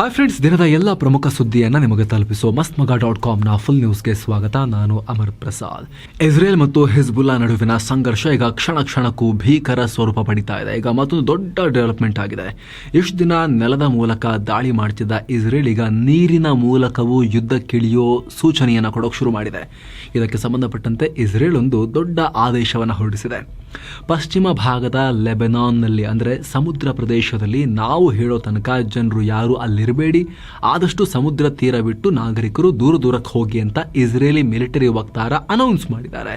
Hi friends ದಿನದ ಎಲ್ಲ ಪ್ರಮುಖ ಸುದ್ದಿಯನ್ನು ನಿಮಗೆ ತಲುಪಿಸೋ ಮಸ್ತ್ ಮಗ ಡಾಟ್ ಕಾಮ್ನ ಫುಲ್ ನ್ಯೂಸ್ಗೆ ಸ್ವಾಗತ. ನಾನು ಅಮರ್ ಪ್ರಸಾದ್. ಇಸ್ರೇಲ್ ಮತ್ತು ಹಿಜ್ಬುಲ್ಲಾ ನಡುವಿನ ಸಂಘರ್ಷ ಈಗ ಕ್ಷಣ ಕ್ಷಣಕ್ಕೂ ಭೀಕರ ಸ್ವರೂಪ ಪಡಿತಾ ಇದೆ. ಈಗ ಮತ್ತೊಂದು ದೊಡ್ಡ ಡೆವಲಪ್ಮೆಂಟ್ ಆಗಿದೆ. ಇಷ್ಟು ದಿನ ನೆಲದ ಮೂಲಕ ದಾಳಿ ಮಾಡ್ತಿದ್ದ ಇಸ್ರೇಲ್ ಈಗ ನೀರಿನ ಮೂಲಕವೂ ಯುದ್ಧಕ್ಕಿಳಿಯೋ ಸೂಚನೆಯನ್ನು ಕೊಡೋಕೆ ಶುರು ಮಾಡಿದೆ. ಇದಕ್ಕೆ ಸಂಬಂಧಪಟ್ಟಂತೆ ಇಸ್ರೇಲ್ ಒಂದು ದೊಡ್ಡ ಆದೇಶವನ್ನು ಹೊರಡಿಸಿದೆ. ಪಶ್ಚಿಮ ಭಾಗದ ಲೆಬೆನಾನ್ನಲ್ಲಿ, ಅಂದರೆ ಸಮುದ್ರ ಪ್ರದೇಶದಲ್ಲಿ ನಾವು ಹೇಳೋ ತನಕ ಜನರು ಯಾರೂ ಅಲ್ಲಿರಬೇಡಿ. ಆದಷ್ಟು ಸಮುದ್ರ ತೀರ ಬಿಟ್ಟು ನಾಗರಿಕರು ದೂರ ದೂರಕ್ಕೆ ಹೋಗಿ ಅಂತ ಇಸ್ರೇಲಿ ಮಿಲಿಟರಿ ವಕ್ತಾರ ಅನೌನ್ಸ್ ಮಾಡಿದ್ದಾರೆ.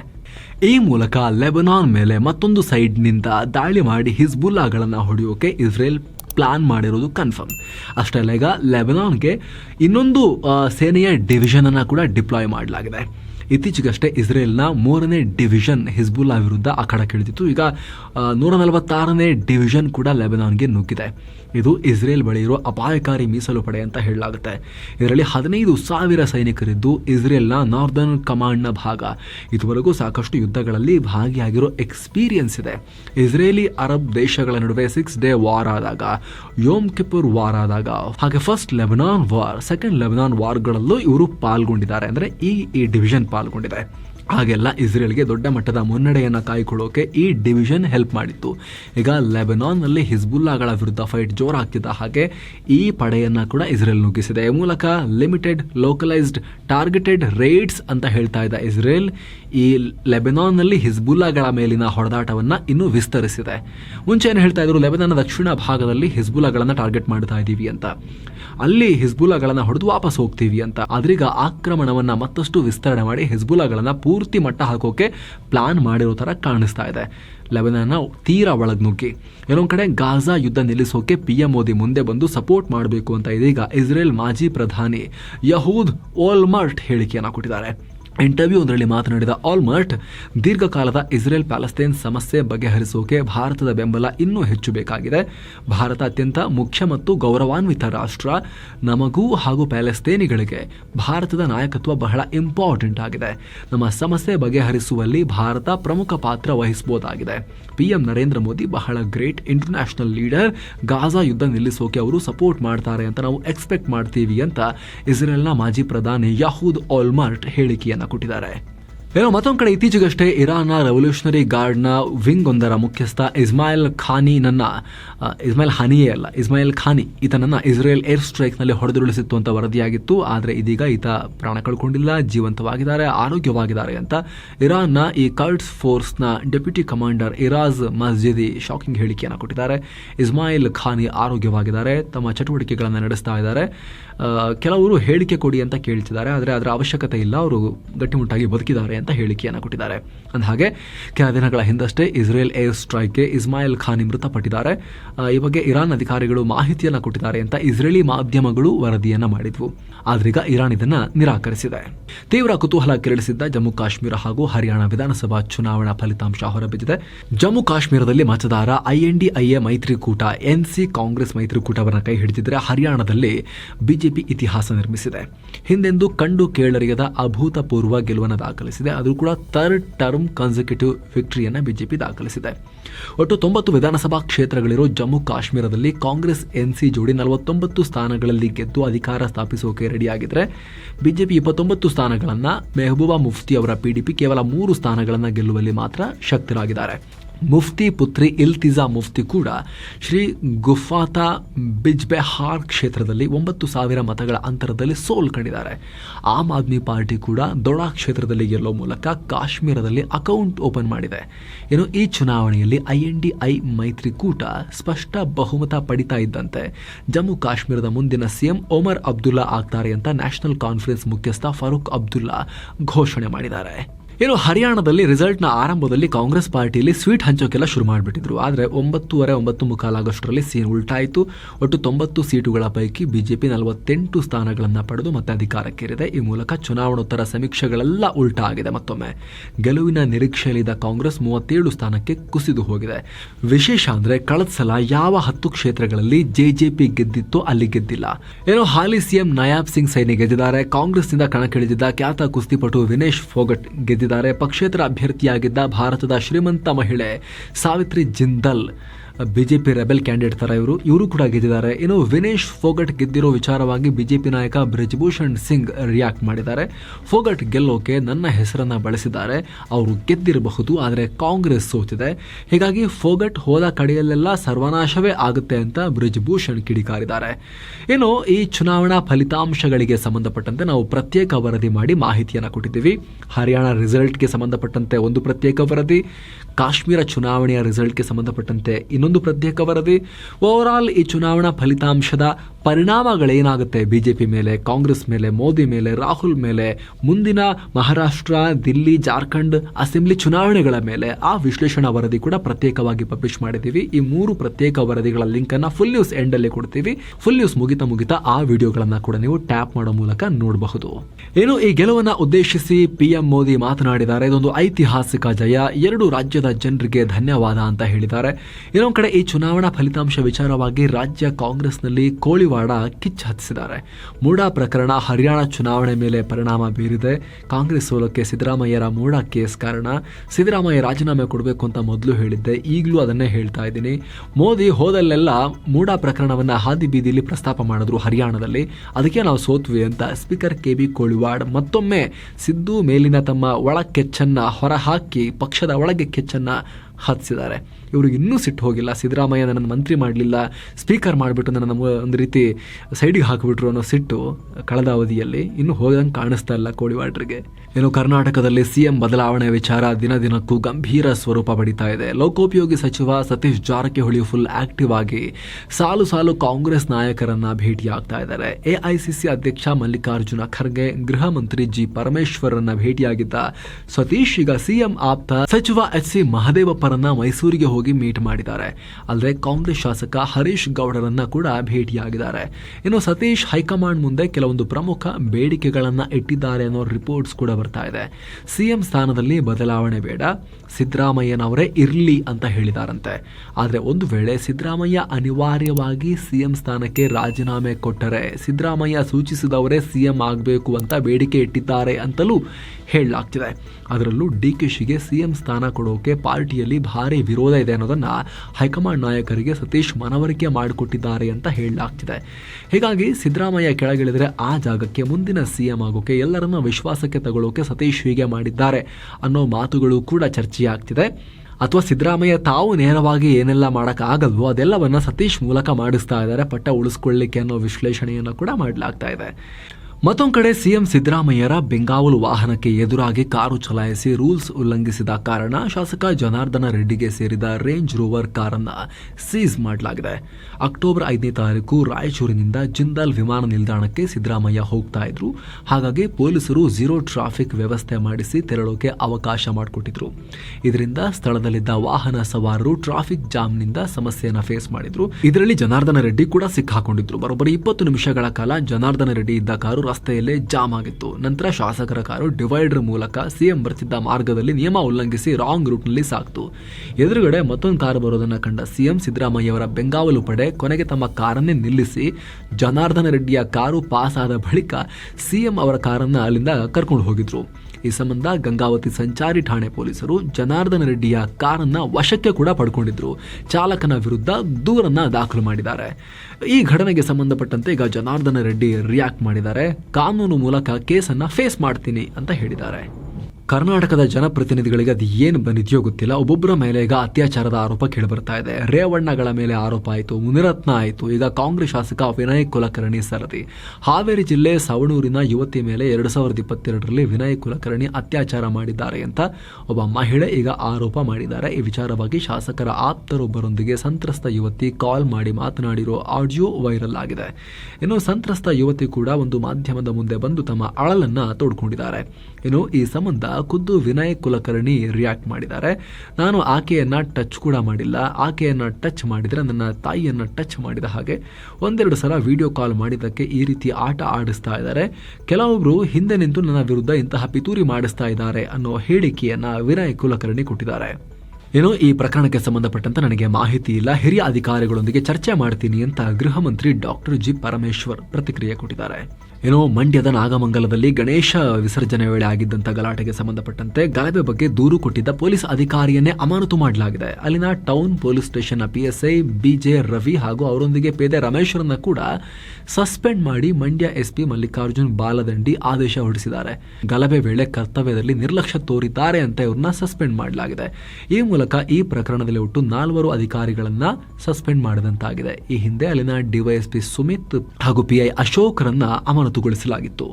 ಈ ಮೂಲಕ ಲೆಬನಾನ್ ಮೇಲೆ ಮತ್ತೊಂದು ಸೈಡ್ನಿಂದ ದಾಳಿ ಮಾಡಿ ಹಿಜ್ಬುಲ್ಲಾಗಳನ್ನು ಹೊಡೆಯೋಕೆ ಇಸ್ರೇಲ್ ಪ್ಲಾನ್ ಮಾಡಿರೋದು ಕನ್ಫರ್ಮ್ ಅಷ್ಟೇ ಈಗ ಲೆಬನಾನ್ಗೆ ಇನ್ನೊಂದು ಸೇನೆಯ ಡಿವಿಷನನ್ನು ಕೂಡ ಡಿಪ್ಲಾಯ್ ಮಾಡಲಾಗಿದೆ. ಇತ್ತೀಚೆಗಷ್ಟೇ ಇಸ್ರೇಲ್ನ ಮೂರನೇ ಡಿವಿಷನ್ ಹಿಜ್ಬುಲ್ಲಾ ವಿರುದ್ಧ ಅಖಾಡಕ್ಕಿಳಿದಿತ್ತು. ಈಗ ನೂರ ನಲವತ್ತಾರನೇ ಡಿವಿಷನ್ ಕೂಡ ಲೆಬನಾನ್ಗೆ ನುಗ್ಗಿದೆ. ಇದು ಇಸ್ರೇಲ್ ಬಳಿ ಇರುವ ಅಪಾಯಕಾರಿ ಮೀಸಲು ಪಡೆ ಅಂತ ಹೇಳಲಾಗುತ್ತೆ. ಇದರಲ್ಲಿ ಹದಿನೈದು ಸಾವಿರ ಸೈನಿಕರಿದ್ದು ಇಸ್ರೇಲ್ನ ನಾರ್ದರ್ನ್ ಕಮಾಂಡ್ನ ಭಾಗ. ಇದುವರೆಗೂ ಸಾಕಷ್ಟು ಯುದ್ಧಗಳಲ್ಲಿ ಭಾಗಿಯಾಗಿರೋ ಎಕ್ಸ್ಪೀರಿಯನ್ಸ್ ಇದೆ. ಇಸ್ರೇಲಿ ಅರಬ್ ದೇಶಗಳ ನಡುವೆ ಸಿಕ್ಸ್ ಡೇ ವಾರ್ ಆದಾಗ, ಯೋಮ್ ಕಿಪುರ್ ವಾರ್ ಆದಾಗ, ಹಾಗೆ first Lebanon war, second Lebanon ವಾರ್ಗಳಲ್ಲೂ ಇವರು ಪಾಲ್ಗೊಂಡಿದ್ದಾರೆ. ಅಂದರೆ ಈ ಈ ಡಿವಿಷನ್ ಪಾಲ್ಗೊಂಡಿದೆ. ಹಾಗೆಲ್ಲ ಇಸ್ರೇಲ್ಗೆ ದೊಡ್ಡ ಮಟ್ಟದ ಮುನ್ನಡೆಯನ್ನು ಕಾಯ್ಕೊಳ್ಳೋಕೆ ಈ ಡಿವಿಷನ್ ಹೆಲ್ಪ್ ಮಾಡಿತ್ತು. ಈಗ ಲೆಬನಾನ್ನಲ್ಲಿ ಹಿಜ್ಬುಲ್ಲಾಗಳ ವಿರುದ್ಧ ಫೈಟ್ ಜೋರಾಗ್ತಿದ್ದ ಹಾಗೆ ಈ ಪಡೆಯನ್ನು ಕೂಡ ಇಸ್ರೇಲ್ ನುಗ್ಗಿಸಿದೆ. ಈ ಮೂಲಕ ಲಿಮಿಟೆಡ್, ಲೋಕಲೈಸ್ಡ್, ಟಾರ್ಗೆಟೆಡ್ ರೇಡ್ಸ್ ಅಂತ ಹೇಳ್ತಾ ಇದ್ದ ಇಸ್ರೇಲ್ ಈ ಲೆಬನಾನ್ನಲ್ಲಿ ಹಿಜ್ಬುಲ್ಲಾಗಳ ಮೇಲಿನ ಹೊಡೆದಾಟವನ್ನು ಇನ್ನೂ ವಿಸ್ತರಿಸಿದೆ. ಮುಂಚೆ ಏನು ಹೇಳ್ತಾ ಇದ್ರು? ಲೆಬನಾನ್ನ ದಕ್ಷಿಣ ಭಾಗದಲ್ಲಿ ಹಿಜ್ಬುಲ್ಲಾಗಳನ್ನು ಟಾರ್ಗೆಟ್ ಮಾಡ್ತಾ ಇದ್ದೀವಿ ಅಂತ. ಅಲ್ಲಿ ಹಿಜ್ಬುಲಾಗಳನ್ನ ಹೊಡೆದು ವಾಪಸ್ ಹೋಗ್ತೀವಿ ಅಂತ. ಆದ್ರೀಗ ಆಕ್ರಮಣವನ್ನ ಮತ್ತಷ್ಟು ವಿಸ್ತರಣೆ ಮಾಡಿ ಹಿಜ್ಬುಲಾಗಳನ್ನ ಪೂರ್ತಿ ಮಟ್ಟ ಹಾಕೋಕೆ ಪ್ಲಾನ್ ಮಾಡಿರೋ ತರ ಕಾಣಿಸ್ತಾ ಇದೆ. ಲೆಬನನ್ನ ತೀರಾ ಒಳಗ್ ನುಗ್ಗಿ ಇನ್ನೊಂದು ಕಡೆ ಗಾಜಾ ಯುದ್ಧ ನಿಲ್ಲಿಸೋಕೆ ಪಿ ಎಂ ಮೋದಿ ಮುಂದೆ ಬಂದು ಸಪೋರ್ಟ್ ಮಾಡಬೇಕು ಅಂತ ಇದೀಗ ಇಸ್ರೇಲ್ ಮಾಜಿ ಪ್ರಧಾನಿ ಯಹೂದ್ ಓಲ್ಮರ್ಟ್ ಹೇಳಿಕೆಯನ್ನು ಕೊಟ್ಟಿದ್ದಾರೆ. ಇಂಟರ್ವ್ಯೂ ಒಂದರಲ್ಲಿ ಮಾತನಾಡಿದ ಆಲ್ಮರ್ಟ್, ದೀರ್ಘಕಾಲದ ಇಸ್ರೇಲ್ ಪ್ಯಾಲೆಸ್ತೇನ್ ಸಮಸ್ಯೆ ಬಗೆಹರಿಸೋಕೆ ಭಾರತದ ಬೆಂಬಲ ಇನ್ನೂ ಹೆಚ್ಚು ಬೇಕಾಗಿದೆ. ಭಾರತ ಅತ್ಯಂತ ಮುಖ್ಯ ಮತ್ತು ಗೌರವಾನ್ವಿತ ರಾಷ್ಟ್ರ, ನಮಗೂ ಹಾಗೂ ಪ್ಯಾಲೆಸ್ತೇನಿಗಳಿಗೆ ಭಾರತದ ನಾಯಕತ್ವ ಬಹಳ ಇಂಪಾರ್ಟೆಂಟ್ ಆಗಿದೆ. ನಮ್ಮ ಸಮಸ್ಯೆ ಬಗೆಹರಿಸುವಲ್ಲಿ ಭಾರತ ಪ್ರಮುಖ ಪಾತ್ರ ವಹಿಸಬಹುದಾಗಿದೆ ಪಿಎಂ ನರೇಂದ್ರ ಮೋದಿ ಬಹಳ ಗ್ರೇಟ್ ಇಂಟರ್ನ್ಯಾಷನಲ್ ಲೀಡರ್. ಗಾಜಾ ಯುದ್ಧ ನಿಲ್ಲಿಸೋಕೆ ಅವರು ಸಪೋರ್ಟ್ ಮಾಡ್ತಾರೆ ಅಂತ ನಾವು ಎಕ್ಸ್ಪೆಕ್ಟ್ ಮಾಡ್ತೀವಿ ಅಂತ ಇಸ್ರೇಲ್ನ ಮಾಜಿ ಪ್ರಧಾನಿ ಯಹೂದ್ ಆಲ್ಮರ್ಟ್ ಹೇಳಿಕೆಯನ್ನ ಕೊಟ್ಟಿದ್ದಾರೆ ಏನೋ ಮತ್ತೊಂದು ಕಡೆ ಇತ್ತೀಚೆಗಷ್ಟೇ ಇರಾನ್ನ ರೆವಲ್ಯೂಷನರಿ ಗಾರ್ಡ್ನ ವಿಂಗ್ ಒಂದರ ಮುಖ್ಯಸ್ಥ ಇಸ್ಮಾಯಿಲ್ ಖಾನಿನನ್ನ ಇಸ್ಮಾಯಿಲ್ ಹನಿಯೇ ಅಲ್ಲ, ಇಸ್ಮಾಯಿಲ್ ಖಾನಿ. ಈತನನ್ನ ಇಸ್ರೇಲ್ ಏರ್ ಸ್ಟ್ರೈಕ್ನಲ್ಲಿ ಹೊಡೆದುರುಳಿಸಿತ್ತು ಅಂತ ವರದಿಯಾಗಿತ್ತು. ಆದರೆ ಇದೀಗ ಈತ ಪ್ರಾಣ ಕಳ್ಕೊಂಡಿಲ್ಲ, ಜೀವಂತವಾಗಿದ್ದಾರೆ, ಆರೋಗ್ಯವಾಗಿದ್ದಾರೆ ಅಂತ. ಇರಾನ್ನ ಈ Quds ಫೋರ್ಸ್ನ deputy commander Iraj Masjedi shocking ಹೇಳಿಕೆಯನ್ನು ಕೊಟ್ಟಿದ್ದಾರೆ. ಇಸ್ಮಾಯಿಲ್ ಖಾನಿ ಆರೋಗ್ಯವಾಗಿದ್ದಾರೆ, ತಮ್ಮ ಚಟುವಟಿಕೆಗಳನ್ನು ನಡೆಸ್ತಾ ಇದ್ದಾರೆ. ಕೆಲವರು ಹೇಳಿಕೆ ಕೊಡಿ ಅಂತ ಕೇಳ್ತಿದ್ದಾರೆ, ಆದರೆ ಅದರ ಅವಶ್ಯಕತೆ ಇಲ್ಲ. ಅವರು ಗಟ್ಟಿಮುಟ್ಟಾಗಿ ಬದುಕಿದ್ದಾರೆ ಅಂತ ಹೇಳಿಕೆಯನ್ನು ಕೊಟ್ಟಿದ್ದಾರೆ. ಅಂದಹಾಗೆ ಕೆಲ ದಿನಗಳ ಹಿಂದಷ್ಟೇ ಇಸ್ರೇಲ್ ಏರ್ ಸ್ಟ್ರೈಕ್ಗೆ ಇಸ್ಮಾಯಿಲ್ ಖಾನಿ ಮೃತಪಟ್ಟಿದ್ದಾರೆ ಈ ಬಗ್ಗೆ ಇರಾನ್ ಅಧಿಕಾರಿಗಳು ಮಾಹಿತಿಯನ್ನು ಕೊಟ್ಟಿದ್ದಾರೆ ಅಂತ ಇಸ್ರೇಲಿ ಮಾಧ್ಯಮಗಳು ವರದಿಯನ್ನ ಮಾಡಿದ್ವು. ಆದ್ರೀಗ ಇರಾನ್ ಇದನ್ನು ನಿರಾಕರಿಸಿದೆ. ತೀವ್ರ ಕುತೂಹಲ ಕೆರಳಿಸಿದ್ದ ಜಮ್ಮು ಕಾಶ್ಮೀರ ಹಾಗೂ ಹರಿಯಾಣ ವಿಧಾನಸಭಾ ಚುನಾವಣಾ ಫಲಿತಾಂಶ ಹೊರಬಿದ್ದಿದೆ. ಜಮ್ಮು ಕಾಶ್ಮೀರದಲ್ಲಿ ಮತದಾರ ಐಎನ್ಡಿಐಎ ಮೈತ್ರಿಕೂಟ ಎನ್ಸಿ ಕಾಂಗ್ರೆಸ್ ಮೈತ್ರಿಕೂಟವನ್ನು ಕೈ ಹಿಡಿದಿದ್ರೆ ಹರಿಯಾಣದಲ್ಲಿ ಬಿಜೆಪಿ ಇತಿಹಾಸ ನಿರ್ಮಿಸಿದೆ. ಹಿಂದೆಂದು ಕಂಡು ಕೇಳರಿಯದ ಅಭೂತಪೂರ್ವ ಗೆಲುವನ್ನು ದಾಖಲಿಸಿದೆ. ಅದು ಕೂಡ third term consecutive J BJP ದಾಖಲಿಸಿದೆ. ಒಟ್ಟು ತೊಂಬತ್ತು ವಿಧಾನಸಭಾ ಕ್ಷೇತ್ರಗಳಿರೋ ಜಮ್ಮು ಕಾಶ್ಮೀರದಲ್ಲಿ ಕಾಂಗ್ರೆಸ್ ಎನ್ಸಿ ಜೋಡಿ ನಲವತ್ತೊಂಬತ್ತು ಸ್ಥಾನಗಳಲ್ಲಿ ಗೆದ್ದು ಅಧಿಕಾರ ಸ್ಥಾಪಿಸೋಕೆ ರೆಡಿಯಾಗಿದ್ರೆ ಬಿಜೆಪಿ ಇಪ್ಪತ್ತೊಂಬತ್ತು ಸ್ಥಾನಗಳನ್ನು ಮೆಹಬೂಬಾ ಮುಫ್ತಿ ಅವರ ಪಿಡಿಪಿ ಕೇವಲ ಮೂರು ಸ್ಥಾನಗಳನ್ನು ಗೆಲ್ಲುವಲ್ಲಿ ಮಾತ್ರ ಶಕ್ತರಾಗಿದ್ದಾರೆ. ಮುಫ್ತಿ ಪುತ್ರಿ ಇಲ್ತಿಜಾ ಮುಫ್ತಿ ಕೂಡ ಶ್ರೀ ಗುಫಾತಾ ಬಿಜ್ಬೆಹಾರ್ ಕ್ಷೇತ್ರದಲ್ಲಿ ಒಂಬತ್ತು ಸಾವಿರ ಮತಗಳ ಅಂತರದಲ್ಲಿ ಸೋಲ್ ಕಂಡಿದ್ದಾರೆ ಆಮ್ ಆದ್ಮಿ ಪಾರ್ಟಿ ಕೂಡ ದೊಡಾ ಕ್ಷೇತ್ರದಲ್ಲಿ ಗೆಲ್ಲೋ ಮೂಲಕ ಕಾಶ್ಮೀರದಲ್ಲಿ ಅಕೌಂಟ್ ಓಪನ್ ಮಾಡಿದೆ. ಇನ್ನು ಈ ಚುನಾವಣೆಯಲ್ಲಿ ಐ ಎನ್ ಡಿ ಐ ಮೈತ್ರಿಕೂಟ ಸ್ಪಷ್ಟ ಬಹುಮತ ಪಡಿತಾ ಇದ್ದಂತೆ. ಜಮ್ಮು ಕಾಶ್ಮೀರದ ಮುಂದಿನ ಸಿಎಂ ಒಮರ್ ಅಬ್ದುಲ್ಲಾ ಆಗ್ತಾರೆ ಅಂತ ನ್ಯಾಷನಲ್ ಕಾನ್ಫರೆನ್ಸ್ ಮುಖ್ಯಸ್ಥ ಫರೂಕ್ ಅಬ್ದುಲ್ಲಾ ಘೋಷಣೆ ಮಾಡಿದ್ದಾರೆ. ಇನ್ನು ಹರಿಯಾಣದಲ್ಲಿ ರಿಸಲ್ಟ್ನ ಆರಂಭದಲ್ಲಿ ಕಾಂಗ್ರೆಸ್ ಪಾರ್ಟಿಯಲ್ಲಿ ಸ್ವೀಟ್ ಹಂಚೋಕೆಲ್ಲ ಶುರು ಮಾಡಿಬಿಟ್ಟಿದ್ರು. ಆದರೆ ಒಂಬತ್ತೂವರೆ, ಒಂಬತ್ತು ಮುಕ್ಕಾಲಾಗಷ್ಟರಲ್ಲಿ ಸೀನ್ ಉಲ್ಟಾಯಿತು. ಒಟ್ಟು ತೊಂಬತ್ತು ಸೀಟುಗಳ ಪೈಕಿ ಬಿಜೆಪಿ ನಲವತ್ತೆಂಟು ಸ್ಥಾನಗಳನ್ನು ಪಡೆದು ಮತ್ತೆ ಅಧಿಕಾರಕ್ಕೇರಿದೆ. ಈ ಮೂಲಕ ಚುನಾವಣೋತ್ತರ ಸಮೀಕ್ಷೆಗಳೆಲ್ಲ ಉಲ್ಟಾ ಆಗಿದೆ ಮತ್ತೊಮ್ಮೆ. ಗೆಲುವಿನ ನಿರೀಕ್ಷೆಯಲ್ಲಿದ್ದ ಕಾಂಗ್ರೆಸ್ ಮೂವತ್ತೇಳು ಸ್ಥಾನಕ್ಕೆ ಕುಸಿದು ಹೋಗಿದೆ. ವಿಶೇಷ ಅಂದರೆ ಕಳೆದ ಸಲ ಯಾವ ಹತ್ತು ಕ್ಷೇತ್ರಗಳಲ್ಲಿ ಜೆಜೆಪಿ ಗೆದ್ದಿತ್ತೋ ಅಲ್ಲಿ ಗೆದ್ದಿಲ್ಲ. ಏನೋ ಹಾಲಿ ಸಿಎಂ ನಯಾಬ್ ಸಿಂಗ್ ಸೈನಿ ಗೆದ್ದಿದ್ದಾರೆ. ಕಾಂಗ್ರೆಸ್ನಿಂದ ಕಣಕ್ಕಿಳಿದಿದ್ದ ಖ್ಯಾತ ಕುಸ್ತಿಪಟು ವಿನೇಶ್ ಫೋಗಟ್ ಗೆದ್ದಿದ್ದಾರೆ. ಪಕ್ಷೇತರ ಅಭ್ಯರ್ಥಿಯಾಗಿದ್ದ ಭಾರತದ ಶ್ರೀಮಂತ ಮಹಿಳೆ Savitri Jindal. BJP rebel candidate ತರ ಇವರು. ಇವರು ಕೂಡ ಗೆದ್ದಿದ್ದಾರೆ. ಇನ್ನು ವಿನೇಶ್ ಫೋಗಟ್ ಗೆದ್ದಿರೋ ವಿಚಾರವಾಗಿ ಬಿಜೆಪಿ ನಾಯಕ ಬ್ರಿಜ್ಭೂಷಣ್ ಸಿಂಗ್ ರಿಯಾಕ್ಟ್ ಮಾಡಿದ್ದಾರೆ. ಫೋಗಟ್ ಗೆಲ್ಲೋಕೆ ನನ್ನ ಹೆಸರನ್ನ ಬಳಸಿದ್ದಾರೆ. ಅವರು ಗೆದ್ದಿರಬಹುದು, ಆದರೆ ಕಾಂಗ್ರೆಸ್ ಸೋತಿದೆ. ಹೀಗಾಗಿ ಫೋಗಟ್ ಹೋದ ಕಡೆಯಲ್ಲೆಲ್ಲ ಸರ್ವನಾಶವೇ ಆಗುತ್ತೆ ಅಂತ ಬ್ರಿಜ್ಭೂಷಣ್ ಕಿಡಿಕಾರಿದ್ದಾರೆ. ಇನ್ನು ಈ ಚುನಾವಣಾ ಫಲಿತಾಂಶಗಳಿಗೆ ಸಂಬಂಧಪಟ್ಟಂತೆ ನಾವು ಪ್ರತ್ಯೇಕ ವರದಿ ಮಾಡಿ ಮಾಹಿತಿಯನ್ನು ಕೊಟ್ಟಿದ್ದೀವಿ. ಹರಿಯಾಣ ರಿಸಲ್ಟ್ಗೆ ಸಂಬಂಧಪಟ್ಟಂತೆ ಒಂದು ಪ್ರತ್ಯೇಕ ವರದಿ. ಕಾಶ್ಮೀರ ಚುನಾವಣೆಯ ರಿಸಲ್ಟ್ಗೆ ಸಂಬಂಧಪಟ್ಟಂತೆ ಇನ್ನೊಂದು ಪ್ರತ್ಯೇಕ ವರದಿ. ಓವರ್ ಈ ಚುನಾವಣಾ ಫಲಿತಾಂಶದ ಪರಿಣಾಮಗಳೇನಾಗುತ್ತೆ? ಬಿಜೆಪಿ ಮೇಲೆ, ಕಾಂಗ್ರೆಸ್ ಮೇಲೆ, ಮೋದಿ ಮೇಲೆ, ರಾಹುಲ್ ಮೇಲೆ, ಮುಂದಿನ ಮಹಾರಾಷ್ಟ್ರ, ದಿಲ್ಲಿ, ಜಾರ್ಖಂಡ್ ಅಸೆಂಬ್ಲಿ ಚುನಾವಣೆಗಳ ಮೇಲೆ ಆ ವಿಶ್ಲೇಷಣಾ ವರದಿ ಕೂಡ ಪ್ರತ್ಯೇಕವಾಗಿ ಪಬ್ಲಿಷ್ ಮಾಡಿದ್ದೀವಿ. ಈ ಮೂರು ಪ್ರತ್ಯೇಕ ವರದಿಗಳ ಲಿಂಕ್ ಅನ್ನ ಫುಲ್ ನ್ಯೂಸ್ ಎಂಡ್ ಅಲ್ಲಿ ಕೊಡ್ತೀವಿ. ಫುಲ್ ನ್ಯೂಸ್ ಮುಗಿತಾ ಮುಗಿತಾ ಆ ವಿಡಿಯೋಗಳನ್ನ ಕೂಡ ನೀವು ಟ್ಯಾಪ್ ಮಾಡೋ ಮೂಲಕ ನೋಡಬಹುದು. ಏನು, ಈ ಗೆಲುವನ್ನ ಉದ್ದೇಶಿಸಿ ಪಿಎಂ ಮೋದಿ ಮಾತನಾಡಿದ್ದಾರೆ. ಇದೊಂದು ಐತಿಹಾಸಿಕ ಜಯ. ಎರಡು ರಾಜ್ಯದ ಜನರಿಗೆ ಧನ್ಯವಾದ ಅಂತ ಹೇಳಿದ್ದಾರೆ. ಇನ್ನೊಂದು ಕಡೆ ಈ ಚುನಾವಣಾ ಫಲಿತಾಂಶ ವಿಚಾರವಾಗಿ ರಾಜ್ಯ ಕಾಂಗ್ರೆಸ್ನಲ್ಲಿ ಕೋಳಿವಾಡ ಕಿಚ್ಚು ಹತ್ತಿಸಿದ್ದಾರೆ. ಮೂಡಾ ಪ್ರಕರಣ ಹರಿಯಾಣ ಚುನಾವಣೆ ಮೇಲೆ ಪರಿಣಾಮ ಬೀರಿದೆ. ಕಾಂಗ್ರೆಸ್ ಸೋಲಕ್ಕೆ ಸಿದ್ದರಾಮಯ್ಯರ ಮೂಡಾ ಕೇಸ್ ಕಾರಣ. ಸಿದ್ದರಾಮಯ್ಯ ರಾಜೀನಾಮೆ ಕೊಡಬೇಕು ಅಂತ ಮೊದಲು ಹೇಳಿದ್ದೆ. ಈಗಲೂ ಅದನ್ನೇ ಹೇಳ್ತಾ ಇದ್ದೀನಿ. ಮೋದಿ ಹೋದಲ್ಲೆಲ್ಲ ಮೂಡಾ ಪ್ರಕರಣವನ್ನು ಹಾದಿ ಬೀದಿಯಲ್ಲಿ ಪ್ರಸ್ತಾಪ ಮಾಡಿದ್ರು ಹರಿಯಾಣದಲ್ಲಿ. ಅದಕ್ಕೆ ನಾವು ಸೋತ್ವಿ ಅಂತ ಸ್ಪೀಕರ್ ಕೆ ಬಿ ಕೋಳಿವಾಡ್ ಮತ್ತೊಮ್ಮೆ ಸಿದ್ದು ಮೇಲಿನ ತಮ್ಮ ಒಳ ಕೆಚ್ಚನ್ನ ಹೊರಹಾಕಿ ಪಕ್ಷದ ಒಳಗೆ ಕೆಚ್ಚನ್ನ ಹತ್ತಿಸಿದ್ದಾರೆ ಇವ್ರಿಗೆ ಇನ್ನೂ ಸಿಟ್ಟು ಹೋಗಿಲ್ಲ. ಸಿದ್ದರಾಮಯ್ಯ ನನ್ನನ್ನು ಮಂತ್ರಿ ಮಾಡಲಿಲ್ಲ. ಸ್ಪೀಕರ್ ಮಾಡಿಬಿಟ್ಟು ನನ್ನ ಒಂದು ರೀತಿ ಸೈಡಿಗೆ ಹಾಕಿಬಿಟ್ರು ಅನ್ನೋ ಸಿಟ್ಟು ಕಳೆದ ಅವಧಿಯಲ್ಲಿ ಇನ್ನೂ ಹೋದಂಗೆ ಕಾಣಿಸ್ತಾ ಇಲ್ಲ ಕೋಳಿವಾಡ್ರಿಗೆ. ಏನು ಕರ್ನಾಟಕದಲ್ಲಿ ಸಿಎಂ ಬದಲಾವಣೆ ವಿಚಾರ ದಿನ ದಿನಕ್ಕೂ ಗಂಭೀರ ಸ್ವರೂಪ ಪಡಿತಾ ಇದೆ. ಲೋಕೋಪಯೋಗಿ ಸಚಿವ ಸತೀಶ್ ಜಾರಕಿಹೊಳಿ ಫುಲ್ ಆಕ್ಟಿವ್ ಆಗಿ ಸಾಲು ಸಾಲು ಕಾಂಗ್ರೆಸ್ ನಾಯಕರನ್ನ ಭೇಟಿಯಾಗ್ತಾ ಇದ್ದಾರೆ. ಎಐಸಿಸಿ ಅಧ್ಯಕ್ಷ ಮಲ್ಲಿಕಾರ್ಜುನ ಖರ್ಗೆ, ಗೃಹ ಮಂತ್ರಿ ಜಿ ಪರಮೇಶ್ವರನ್ನ ಭೇಟಿಯಾಗಿದ್ದ ಸತೀಶ್ ಈಗ ಸಿಎಂ ಆಪ್ತ ಸಚಿವ ಎಚ್ ಸಿ ಮಹದೇವಪ್ಪರನ್ನ ಮೈಸೂರಿಗೆ ಹೋಗಿ ಮೀಟ್ ಮಾಡಿದ್ದಾರೆ. ಅಲ್ಲದೆ ಕಾಂಗ್ರೆಸ್ ಶಾಸಕ ಹರೀಶ್ ಗೌಡರನ್ನ ಕೂಡ ಭೇಟಿಯಾಗಿದ್ದಾರೆ. ಇನ್ನು ಸತೀಶ್ ಹೈಕಮಾಂಡ್ ಮುಂದೆ ಕೆಲವೊಂದು ಪ್ರಮುಖ ಬೇಡಿಕೆಗಳನ್ನ ಇಟ್ಟಿದ್ದಾರೆ ಅನ್ನೋ ರಿಪೋರ್ಟ್ಸ್ ಕೂಡ ಬರ್ತಾ ಇದೆ. ಸಿಎಂ ಸ್ಥಾನದಲ್ಲಿ ಬದಲಾವಣೆ ಬೇಡ. ಸಿದ್ದರಾಮಯ್ಯನವರೇ ಇರಲಿ ಅಂತ ಹೇಳಿದಾರಂತೆ. ಆದರೆ ಒಂದು ವೇಳೆ ಸಿದ್ದರಾಮಯ್ಯ ಅನಿವಾರ್ಯವಾಗಿ ಸಿಎಂ ಸ್ಥಾನಕ್ಕೆ ರಾಜೀನಾಮೆ ಕೊಟ್ಟರೆ, ಸಿದ್ದರಾಮಯ್ಯ ಸೂಚಿಸಿದವರೇ ಸಿಎಂ ಆಗಬೇಕು ಅಂತ ಬೇಡಿಕೆ ಇಟ್ಟಿದ್ದಾರೆ ಅಂತಲೂ ಹೇಳಲಾಗ್ತಿದೆ. ಅದರಲ್ಲೂ ಡಿ ಕೆ ಶಿಗೆ ಸಿಎಂ ಸ್ಥಾನ ಕೊಡೋಕೆ ಪಾರ್ಟಿಯಲ್ಲಿ ಭಾರಿ ವಿರೋಧ ಇದೆ ಅನ್ನೋದನ್ನ ಹೈಕಮಾಂಡ್ ನಾಯಕರಿಗೆ ಸತೀಶ್ ಮನವರಿಕೆ ಮಾಡಿಕೊಟ್ಟಿದ್ದಾರೆ ಅಂತ ಹೇಳಲಾಗ್ತಿದೆ. ಹೀಗಾಗಿ ಸಿದ್ದರಾಮಯ್ಯ ಕೆಳಗಿಳಿದರೆ ಆ ಜಾಗಕ್ಕೆ ಮುಂದಿನ ಸಿಎಂ ಆಗೋಕೆ ಎಲ್ಲರನ್ನ ವಿಶ್ವಾಸಕ್ಕೆ ತಗೊಳ್ಳೋಕೆ ಸತೀಶ್ ಹೀಗೆ ಮಾಡಿದ್ದಾರೆ ಅನ್ನೋ ಮಾತುಗಳು ಕೂಡ ಚರ್ಚೆಯಾಗ್ತಿದೆ. ಅಥವಾ ಸಿದ್ದರಾಮಯ್ಯ ತಾವು ನೇರವಾಗಿ ಏನೆಲ್ಲ ಮಾಡೋಕ್ಕಾಗಲ್ವೋ ಅದೆಲ್ಲವನ್ನ ಸತೀಶ್ ಮೂಲಕ ಮಾಡಿಸ್ತಾ ಇದ್ದಾರೆ, ಪಟ್ಟ ಉಳಿಸ್ಕೊಳ್ಳಿಕ್ಕೆ ಅನ್ನೋ ವಿಶ್ಲೇಷಣೆಯನ್ನು ಕೂಡ ಮಾಡಲಾಗ್ತಾ ಇದೆ. ಮತ್ತೊಂದು ಕಡೆ ಸಿಎಂ ಸಿದ್ದರಾಮಯ್ಯರ ಬೆಂಗಾವಲು ವಾಹನಕ್ಕೆ ಎದುರಾಗಿ ಕಾರು ಚಲಾಯಿಸಿ ರೂಲ್ಸ್ ಉಲ್ಲಂಘಿಸಿದ ಕಾರಣ ಶಾಸಕ ಜನಾರ್ದನ ರೆಡ್ಡಿಗೆ ಸೇರಿದ ರೇಂಜ್ ರೋವರ್ ಕಾರನ್ನ ಸೀಸ್ ಮಾಡಲಾಗಿದೆ. ಅಕ್ಟೋಬರ್ ಐದನೇ ತಾರೀಕು ರಾಯಚೂರಿನಿಂದ ಜಿಂದಾಲ್ ವಿಮಾನ ನಿಲ್ದಾಣಕ್ಕೆ ಸಿದ್ದರಾಮಯ್ಯ ಹೋಗ್ತಾ ಇದ್ರು. ಹಾಗಾಗಿ ಪೊಲೀಸರು ಝೀರೋ ಟ್ರಾಫಿಕ್ ವ್ಯವಸ್ಥೆ ಮಾಡಿಸಿ ತೆರಳೋಕೆ ಅವಕಾಶ ಮಾಡಿಕೊಟ್ಟಿದ್ರು. ಇದರಿಂದ ಸ್ಥಳದಲ್ಲಿದ್ದ ವಾಹನ ಸವಾರರು ಟ್ರಾಫಿಕ್ ಜಾಮ್ನಿಂದ ಸಮಸ್ಯೆಯನ್ನು ಫೇಸ್ ಮಾಡಿದ್ರು. ಇದರಲ್ಲಿ ಜನಾರ್ದನ ರೆಡ್ಡಿ ಕೂಡ ಸಿಕ್ಕಾಕೊಂಡಿದ್ರು. ಬರೋಬ್ಬರಿ ಇಪ್ಪತ್ತು ನಿಮಿಷಗಳ ಕಾಲ ಜನಾರ್ದನ ರೆಡ್ಡಿ ಇದ್ದ ಕಾರು ರಸ್ತೆಯಲ್ಲೇ ಜಾಮ್ ಆಗಿತ್ತು. ನಂತರ ಶಾಸಕರ ಕಾರು ಡಿವೈಡರ್ ಮೂಲಕ ಸಿಎಂ ಬರ್ತಿದ್ದ ಮಾರ್ಗದಲ್ಲಿ ನಿಯಮ ಉಲ್ಲಂಘಿಸಿ ರಾಂಗ್ ರೂಟ್ನಲ್ಲಿ ಸಾಕ್ತು. ಎದುರುಗಡೆ ಮತ್ತೊಂದು ಕಾರು ಬರೋದನ್ನು ಕಂಡ ಸಿಎಂ ಸಿದ್ದರಾಮಯ್ಯ ಅವರ ಬೆಂಗಾವಲು ಪಡೆ ಕೊನೆಗೆ ತಮ್ಮ ಕಾರನ್ನೇ ನಿಲ್ಲಿಸಿ ಜನಾರ್ದನ ರೆಡ್ಡಿಯ ಕಾರು ಪಾಸ್ ಆದ ಬಳಿಕ ಸಿಎಂ ಅವರ ಕಾರನ್ನು ಅಲ್ಲಿಂದ ಕರ್ಕೊಂಡು ಹೋಗಿದ್ರು. ಈ ಸಂಬಂಧ ಗಂಗಾವತಿ ಸಂಚಾರಿ ಠಾಣೆ ಪೊಲೀಸರು ಜನಾರ್ದನ ರೆಡ್ಡಿಯ ಕಾರನ್ನ ವಶಕ್ಕೆ ಕೂಡ ಪಡ್ಕೊಂಡಿದ್ರು. ಚಾಲಕನ ವಿರುದ್ಧ ದೂರನ್ನ ದಾಖಲು ಮಾಡಿದ್ದಾರೆ. ಈ ಘಟನೆಗೆ ಸಂಬಂಧಪಟ್ಟಂತೆ ಈಗ ಜನಾರ್ದನ ರೆಡ್ಡಿ ರಿಯಾಕ್ಟ್ ಮಾಡಿದ್ದಾರೆ. ಕಾನೂನು ಮೂಲಕ ಕೇಸನ್ನ ಫೇಸ್ ಮಾಡ್ತೀನಿ ಅಂತ ಹೇಳಿದ್ದಾರೆ. ಕರ್ನಾಟಕದ ಜನಪ್ರತಿನಿಧಿಗಳಿಗೆ ಅದು ಏನು ಬಂದಿದೆಯೋ ಗೊತ್ತಿಲ್ಲ. ಒಬ್ಬೊಬ್ಬರ ಮೇಲೆ ಈಗ ಅತ್ಯಾಚಾರದ ಆರೋಪ ಕೇಳಿಬರ್ತಾ ಇದೆ. ರೇವಣ್ಣಗಳ ಮೇಲೆ ಆರೋಪ ಆಯಿತು, ಮುನಿರತ್ನ ಆಯಿತು. ಈಗ ಕಾಂಗ್ರೆಸ್ ಶಾಸಕ ವಿನಯ್ ಕುಲಕರ್ಣಿ ಸರದಿ. ಹಾವೇರಿ ಜಿಲ್ಲೆ ಸವಣೂರಿನ ಯುವತಿ ಮೇಲೆ ಎರಡು ಸಾವಿರದ ಇಪ್ಪತ್ತೆರಡರಲ್ಲಿ ವಿನಯ್ ಕುಲಕರ್ಣಿ ಅತ್ಯಾಚಾರ ಮಾಡಿದ್ದಾರೆ ಅಂತ ಒಬ್ಬ ಮಹಿಳೆ ಈಗ ಆರೋಪ ಮಾಡಿದ್ದಾರೆ. ಈ ವಿಚಾರವಾಗಿ ಶಾಸಕರ ಆಪ್ತರೊಬ್ಬರೊಂದಿಗೆ ಸಂತ್ರಸ್ತ ಯುವತಿ ಕಾಲ್ ಮಾಡಿ ಮಾತನಾಡಿರೋ ಆಡಿಯೋ ವೈರಲ್ ಆಗಿದೆ. ಇನ್ನು ಸಂತ್ರಸ್ತ ಯುವತಿ ಕೂಡ ಒಂದು ಮಾಧ್ಯಮದ ಮುಂದೆ ಬಂದು ತಮ್ಮ ಅಳಲನ್ನು ತೋಡ್ಕೊಂಡಿದ್ದಾರೆ. ಇನ್ನು ಈ ಸಂಬಂಧ ಖುದ್ದು ವಿನಯ್ ಕುಲಕರ್ಣಿ ರಿಯಾಕ್ಟ್ ಮಾಡಿದ್ದಾರೆ. ನಾನು ಆಕೆಯನ್ನು ಟಚ್ ಕೂಡ ಮಾಡಿಲ್ಲ. ಆಕೆಯನ್ನು ಟಚ್ ಮಾಡಿದರೆ ನನ್ನ ತಾಯಿಯನ್ನು ಟಚ್ ಮಾಡಿದ ಹಾಗೆ ಒಂದೆರಡು ಸಲ ವಿಡಿಯೋ ಕಾಲ್ ಮಾಡಿದ್ದಕ್ಕೆ ಈ ರೀತಿ ಆಟ ಆಡಿಸ್ತಾ ಇದ್ದಾರೆ. ಕೆಲವೊಬ್ಬರು ಹಿಂದೆ ನಿಂತು ನನ್ನ ವಿರುದ್ಧ ಇಂತಹ ಪಿತೂರಿ ಮಾಡಿಸ್ತಾ ಇದ್ದಾರೆ ಅನ್ನೋ ಹೇಳಿಕೆಯನ್ನು ವಿನಯ್ ಕುಲಕರ್ಣಿ ಕೊಟ್ಟಿದ್ದಾರೆ. ಏನೋ ಈ ಪ್ರಕರಣಕ್ಕೆ ಸಂಬಂಧಪಟ್ಟಂತೆ ನನಗೆ ಮಾಹಿತಿ ಇಲ್ಲ. ಹಿರಿಯ ಅಧಿಕಾರಿಗಳೊಂದಿಗೆ ಚರ್ಚೆ ಮಾಡ್ತೀನಿ ಅಂತ ಗೃಹ ಮಂತ್ರಿ ಡಾಕ್ಟರ್ ಜಿ ಪರಮೇಶ್ವರ್ ಪ್ರತಿಕ್ರಿಯೆ ಕೊಟ್ಟಿದ್ದಾರೆ. ಏನೋ ಮಂಡ್ಯದ ನಾಗಮಂಗಲದಲ್ಲಿ ಗಣೇಶ ವಿಸರ್ಜನೆ ವೇಳೆ ಆಗಿದ್ದಂಥ ಗಲಾಟೆಗೆ ಸಂಬಂಧಪಟ್ಟಂತೆ ಗಲಭೆ ಬಗ್ಗೆ ದೂರು ಕೊಟ್ಟಿದ್ದ ಪೊಲೀಸ್ ಅಧಿಕಾರಿಯನ್ನೇ ಅಮಾನತು ಮಾಡಲಾಗಿದೆ. ಅಲ್ಲಿನ ಟೌನ್ ಪೊಲೀಸ್ ಸ್ಟೇಷನ್ನ ಬಿ ಬಿಜೆ ರವಿ ಹಾಗೂ ಅವರೊಂದಿಗೆ ಪೇದೆ ರಮೇಶ್ವರನ್ನ ಕೂಡ ಸಸ್ಪೆಂಡ್ ಮಾಡಿ ಮಂಡ್ಯ ಎಸ್ಪಿ ಮಲ್ಲಿಕಾರ್ಜುನ್ ಬಾಲದಂಡಿ ಆದೇಶ ಹೊರಡಿಸಿದ್ದಾರೆ. ಗಲಭೆ ವೇಳೆ ಕರ್ತವ್ಯದಲ್ಲಿ ನಿರ್ಲಕ್ಷ್ಯ ತೋರಿದ್ದಾರೆ ಅಂತ ಇವ್ರನ್ನ ಸಸ್ಪೆಂಡ್ ಮಾಡಲಾಗಿದೆ. ಈ ಮೂಲಕ ಈ ಪ್ರಕರಣದಲ್ಲಿ ಒಟ್ಟು ನಾಲ್ವರು ಅಧಿಕಾರಿಗಳನ್ನ ಸಸ್ಪೆಂಡ್ ಮಾಡಿದಂತಾಗಿದೆ. ಈ ಹಿಂದೆ ಅಲ್ಲಿನ ಡಿವೈಎಸ್ಪಿ ಸುಮಿತ್ ಹಾಗೂ ಪಿಐ ಅಶೋಕ್ರನ್ನ ಅಮಾನತುಗೊಳಿಸಲಾಗಿತ್ತು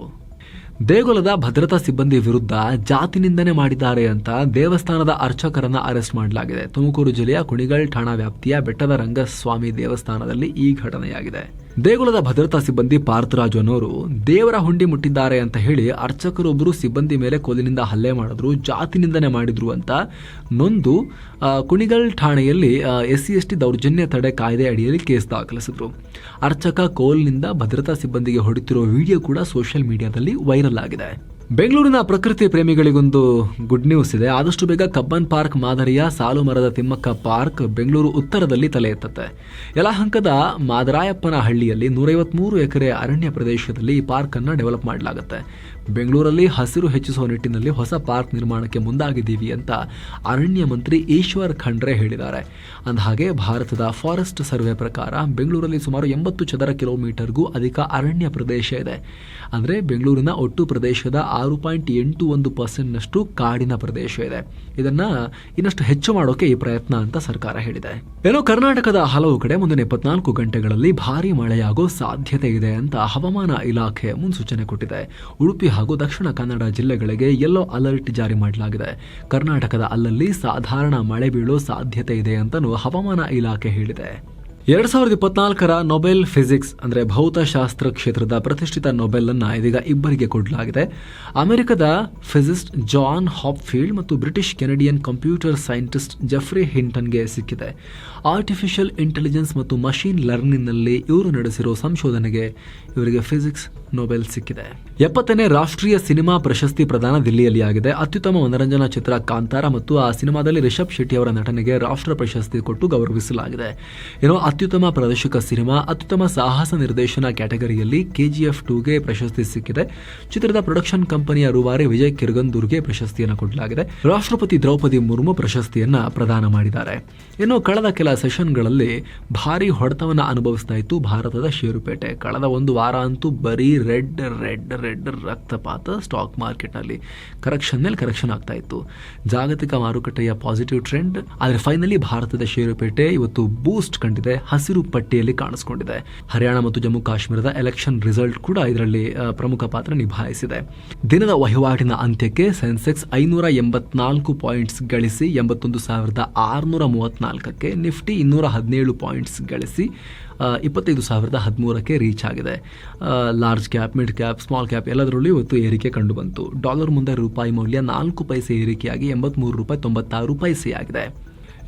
ದೇಗುಲದ ಭದ್ರತಾ ಸಿಬ್ಬಂದಿ ವಿರುದ್ಧ ಜಾತಿ ನಿಂದನೆ ಮಾಡಿದ್ದಾರೆ ಅಂತ ದೇವಸ್ಥಾನದ ಅರ್ಚಕರನ್ನ ಅರೆಸ್ಟ್ ಮಾಡಲಾಗಿದೆ. ತುಮಕೂರು ಜಿಲ್ಲೆಯ ಕುಣಿಗಲ್ ಠಾಣಾ ವ್ಯಾಪ್ತಿಯ ಬೆಟ್ಟದ ರಂಗಸ್ವಾಮಿ ದೇವಸ್ಥಾನದಲ್ಲಿ ಈ ಘಟನೆಯಾಗಿದೆ. ದೇಗುಲದ ಭದ್ರತಾ ಸಿಬ್ಬಂದಿ ಪಾರ್ಥರಾಜು ಅನ್ನೋರು ದೇವರ ಹುಂಡಿ ಮುಟ್ಟಿದ್ದಾರೆ ಅಂತ ಹೇಳಿ ಅರ್ಚಕರೊಬ್ಬರು ಸಿಬ್ಬಂದಿ ಮೇಲೆ ಕೋಲಿನಿಂದ ಹಲ್ಲೆ ಮಾಡಿದ್ರು, ಜಾತಿ ನಿಂದನೆ ಮಾಡಿದ್ರು ಅಂತ ನೊಂದು ಕುಣಿಗಲ್ ಠಾಣೆಯಲ್ಲಿ ಎಸ್ ಸಿ ಎಸ್ ಟಿ ದೌರ್ಜನ್ಯ ತಡೆ ಕಾಯ್ದೆ ಅಡಿಯಲ್ಲಿ ಕೇಸ್ ದಾಖಲಿಸಿದ್ರು. ಅರ್ಚಕ ಕೋಲ್ನಿಂದ ಭದ್ರತಾ ಸಿಬ್ಬಂದಿಗೆ ಹೊಡೆತಿರುವ ವಿಡಿಯೋ ಕೂಡ ಸೋಷಿಯಲ್ ಮೀಡಿಯಾದಲ್ಲಿ ವೈರಲ್ ಆಗಿದೆ. ಬೆಂಗಳೂರಿನ ಪ್ರಕೃತಿ ಪ್ರೇಮಿಗಳಿಗೊಂದು ಗುಡ್ ನ್ಯೂಸ್ ಇದೆ. ಆದಷ್ಟು ಬೇಗ ಕಬ್ಬನ್ ಪಾರ್ಕ್ ಮಾದರಿಯ ಸಾಲು ಮರದ ತಿಮ್ಮಕ್ಕ ಪಾರ್ಕ್ ಬೆಂಗಳೂರು ಉತ್ತರದಲ್ಲಿ ತಲೆ ಎತ್ತುತ್ತೆ. ಯಲಹಂಕದ ಮಾದರಾಯಪ್ಪನ ಹಳ್ಳಿಯಲ್ಲಿ ನೂರೈವತ್ಮೂರು ಎಕರೆ ಅರಣ್ಯ ಪ್ರದೇಶದಲ್ಲಿ ಈ ಪಾರ್ಕನ್ನು ಡೆವಲಪ್ ಮಾಡಲಾಗುತ್ತೆ. ಬೆಂಗಳೂರಲ್ಲಿ ಹಸಿರು ಹೆಚ್ಚಿಸುವ ನಿಟ್ಟಿನಲ್ಲಿ ಹೊಸ ಪಾರ್ಕ್ ನಿರ್ಮಾಣಕ್ಕೆ ಮುಂದಾಗಿದ್ದೀವಿ ಅಂತ ಅರಣ್ಯ ಮಂತ್ರಿ ಈಶ್ವರ್ ಖಂಡ್ರೆ ಹೇಳಿದ್ದಾರೆ. ಅಂದಹಾಗೆ, ಭಾರತದ ಫಾರೆಸ್ಟ್ ಸರ್ವೆ ಪ್ರಕಾರ ಬೆಂಗಳೂರಲ್ಲಿ ಸುಮಾರು ಎಂಬತ್ತು ಚದರ ಕಿಲೋಮೀಟರ್ಗೂ ಅಧಿಕ ಅರಣ್ಯ ಪ್ರದೇಶ ಇದೆ. ಅಂದರೆ, ಬೆಂಗಳೂರಿನ ಒಟ್ಟು ಪ್ರದೇಶದ ಆರು ಪಾಯಿಂಟ್ ಎಂಟು ಒಂದು ಪರ್ಸೆಂಟ್ನಷ್ಟು ಕಾಡಿನ ಪ್ರದೇಶ ಇದೆ. ಇದನ್ನ ಇನ್ನಷ್ಟು ಹೆಚ್ಚು ಮಾಡೋಕೆ ಈ ಪ್ರಯತ್ನ ಅಂತ ಸರ್ಕಾರ ಹೇಳಿದೆ. ಏನೋ, ಕರ್ನಾಟಕದ ಹಲವು ಕಡೆ ಮುಂದಿನ ಇಪ್ಪತ್ನಾಲ್ಕು ಗಂಟೆಗಳಲ್ಲಿ ಭಾರೀ ಮಳೆಯಾಗೋ ಸಾಧ್ಯತೆ ಇದೆ ಅಂತ ಹವಾಮಾನ ಇಲಾಖೆ ಮುನ್ಸೂಚನೆ ಕೊಟ್ಟಿದೆ. ಉಡುಪಿ ಹಾಗೂ ದಕ್ಷಿಣ ಕನ್ನಡ ಜಿಲ್ಲೆಗಳಿಗೆ ಯೆಲ್ಲೋ ಅಲರ್ಟ್ ಜಾರಿ ಮಾಡಲಾಗಿದೆ. ಕರ್ನಾಟಕದ ಅಲ್ಲಲ್ಲಿ ಸಾಧಾರಣ ಮಳೆ ಬೀಳೋ ಸಾಧ್ಯತೆ ಇದೆ ಅಂತಲೂ ಹವಾಮಾನ ಇಲಾಖೆ ಹೇಳಿದೆ. ಎರಡ್ ಸಾವಿರದ ಇಪ್ಪತ್ನಾಲ್ಕರ ನೊಬೆಲ್ ಫಿಸಿಕ್ಸ್ ಅಂದ್ರೆ ಭೌತಶಾಸ್ತ್ರ ಕ್ಷೇತ್ರದ ಪ್ರತಿಷ್ಠಿತ ನೊಬೆಲ್ ಅನ್ನ ಇದೀಗ ಇಬ್ಬರಿಗೆ ಕೊಡಲಾಗಿದೆ. ಅಮೆರಿಕದ ಫಿಸಿಸ್ಟ್ ಜಾನ್ ಹಾಪ್ಫೀಲ್ಡ್ ಮತ್ತು British Canadian computer scientist Geoffrey ಹಿಂಟನ್ಗೆ ಸಿಕ್ಕಿದೆ. ಆರ್ಟಿಫಿಷಿಯಲ್ ಇಂಟೆಲಿಜೆನ್ಸ್ ಮತ್ತು ಮಷೀನ್ ಲರ್ನಿಂಗ್ನಲ್ಲಿ ಇವರು ನಡೆಸಿರೋ ಸಂಶೋಧನೆಗೆ ಇವರಿಗೆ ಫಿಸಿಕ್ಸ್ ನೊಬೆಲ್ ಸಿಕ್ಕಿದೆ. ಎಪ್ಪತ್ತನೇ ರಾಷ್ಟ್ರೀಯ ಸಿನಿಮಾ ಪ್ರಶಸ್ತಿ ಪ್ರದಾನ ದಿಲ್ಲಿಯಲ್ಲಿ ಆಗಿದೆ. ಅತ್ಯುತ್ತಮ ಮನರಂಜನಾ ಚಿತ್ರ ಕಾಂತಾರ ಮತ್ತು ಆ ಸಿನಿಮಾದಲ್ಲಿ ರಿಷಬ್ ಶೆಟ್ಟಿ ಅವರ ನಟನೆಗೆ ರಾಷ್ಟ್ರ ಪ್ರಶಸ್ತಿ ಕೊಟ್ಟು ಗೌರವಿಸಲಾಗಿದೆ. ಏನೋ ಅತ್ಯುತ್ತಮ ಪ್ರದರ್ಶಕ ಸಿನಿಮಾ, ಅತ್ಯುತ್ತಮ ಸಾಹಸ ನಿರ್ದೇಶನ ಕ್ಯಾಟಗರಿಯಲ್ಲಿ ಕೆಜಿಎಫ್ ಟೂಗೆ ಪ್ರಶಸ್ತಿ ಸಿಕ್ಕಿದೆ. ಚಿತ್ರದ ಪ್ರೊಡಕ್ಷನ್ ಕಂಪನಿಯ ರೂವಾರಿ ವಿಜಯ್ ಕಿರ್ಗಂದೂರ್ಗೆ ಪ್ರಶಸ್ತಿಯನ್ನು ಕೊಡಲಾಗಿದೆ. ರಾಷ್ಟ್ರಪತಿ ದ್ರೌಪದಿ ಮುರ್ಮು ಪ್ರಶಸ್ತಿಯನ್ನ ಪ್ರದಾನ ಮಾಡಿದ್ದಾರೆ. ಇನ್ನು ಕಳೆದ ಕೆಲ ಸೆಷನ್ಗಳಲ್ಲಿ ಭಾರಿ ಹೊಡೆತವನ್ನು ಅನುಭವಿಸ್ತಾ ಇತ್ತು ಭಾರತದ ಷೇರುಪೇಟೆ. ಕಳೆದ ಒಂದು ವಾರ ಅಂತೂ ಬರೀ ರೆಡ್ ರೆಡ್ ರೆಡ್ ರಕ್ತಪಾತ ಸ್ಟಾಕ್ ಮಾರ್ಕೆಟ್ನಲ್ಲಿ ಕರೆಕ್ಷನ್ ಮೇಲೆ ಕರೆಕ್ಷನ್ ಆಗ್ತಾ ಇತ್ತು. ಜಾಗತಿಕ ಮಾರುಕಟ್ಟೆಯ ಪಾಸಿಟಿವ್ ಟ್ರೆಂಡ್ ಆದರೆ ಫೈನಲಿ ಭಾರತದ ಷೇರುಪೇಟೆ ಇವತ್ತು ಬೂಸ್ಟ್ ಕಂಡಿದೆ, ಹಸಿರು ಪಟ್ಟಿಯಲ್ಲಿ ಕಾಣಿಸ್ಕೊಂಡಿದೆ. ಹರಿಯಾಣ ಮತ್ತು ಜಮ್ಮು ಕಾಶ್ಮೀರದ ಎಲೆಕ್ಷನ್ ರಿಸಲ್ಟ್ ಕೂಡ ಇದರಲ್ಲಿ ಪ್ರಮುಖ ಪಾತ್ರ ನಿಭಾಯಿಸಿದೆ. ದಿನದ ವಹಿವಾಟಿನ ಅಂತ್ಯಕ್ಕೆ ಸೆನ್ಸೆಕ್ಸ್ ಐನೂರ ಎಂಬತ್ನಾಲ್ಕು ಪಾಯಿಂಟ್ಸ್ ಗಳಿಸಿ ಎಂಬತ್ತೊಂದು ಸಾವಿರದ ಆರುನೂರ ಮೂವತ್ನಾಲ್ಕಕ್ಕೆ ನಿಫ್ಟಿ ಇನ್ನೂರ ಹದಿನೇಳು ಪಾಯಿಂಟ್ಸ್ ಗಳಿಸಿ ಇಪ್ಪತ್ತೈದು ಸಾವಿರದ ಹದಿಮೂರಕ್ಕೆ ರೀಚ್ ಆಗಿದೆ. Large cap mid cap small cap ಎಲ್ಲದರಲ್ಲೂ ಇವತ್ತು ಏರಿಕೆ ಕಂಡು ಬಂತು. ಡಾಲರ್ ಮುಂದೆ ರೂಪಾಯಿ ಮೌಲ್ಯ ನಾಲ್ಕು ಪೈಸೆ ಏರಿಕೆಯಾಗಿ ಎಂಬತ್ಮೂರು ರೂಪಾಯಿ ತೊಂಬತ್ತಾರು ಪೈಸೆಯಾಗಿದೆ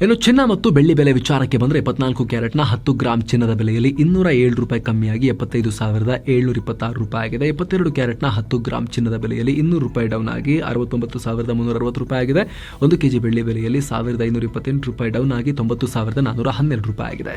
ಇನ್ನು ಚಿನ್ನ ಮತ್ತು ಬೆಳ್ಳಿ ಬೆಲೆ ವಿಚಾರಕ್ಕೆ ಬಂದರೆ ಇಪ್ಪತ್ನಾಲ್ಕು ಕ್ಯಾರೆಟ್ನ ಹತ್ತು ಗ್ರಾಮ್ ಚಿನ್ನದ ಬೆಲೆಯಲ್ಲಿ ಇನ್ನೂರ ಏಳು ರೂಪಾಯಿ ಕಮ್ಮಿಯಾಗಿ ಎಪ್ಪತ್ತೈದು ಸಾವಿರದ ಏಳ್ನೂರ ಇಪ್ಪತ್ತಾರು ರೂಪಾಯಿ ಆಗಿದೆ. ಇಪ್ಪತ್ತೆರಡು ಕ್ಯಾರೆಟ್ನ ಹತ್ತು ಗ್ರಾಮ್ ಚಿನ್ನದ ಬೆಲೆಯಲ್ಲಿ ಇನ್ನೂರು ರೂಪಾಯಿ ಡೌನ್ ಆಗಿ ಅರವತ್ತೊಂಬತ್ತು ಸಾವಿರದ ಮುನ್ನೂರ ಅರವತ್ತು ರೂಪಾಯಿ ಆಗಿದೆ. ಒಂದು ಕೆಜಿ ಬೆಳ್ಳಿ ಬೆಲೆಯಲ್ಲಿ ಸಾವಿರದ ಐನೂರ ಇಪ್ಪತ್ತೆಂಟು ರೂಪಾಯಿ ಡೌನ್ ಆಗಿ ತೊಂಬತ್ತು ಸಾವಿರದ ನಾನ್ನೂರ ಹನ್ನೆರಡು ರೂಪಾಯಿ ಆಗಿದೆ.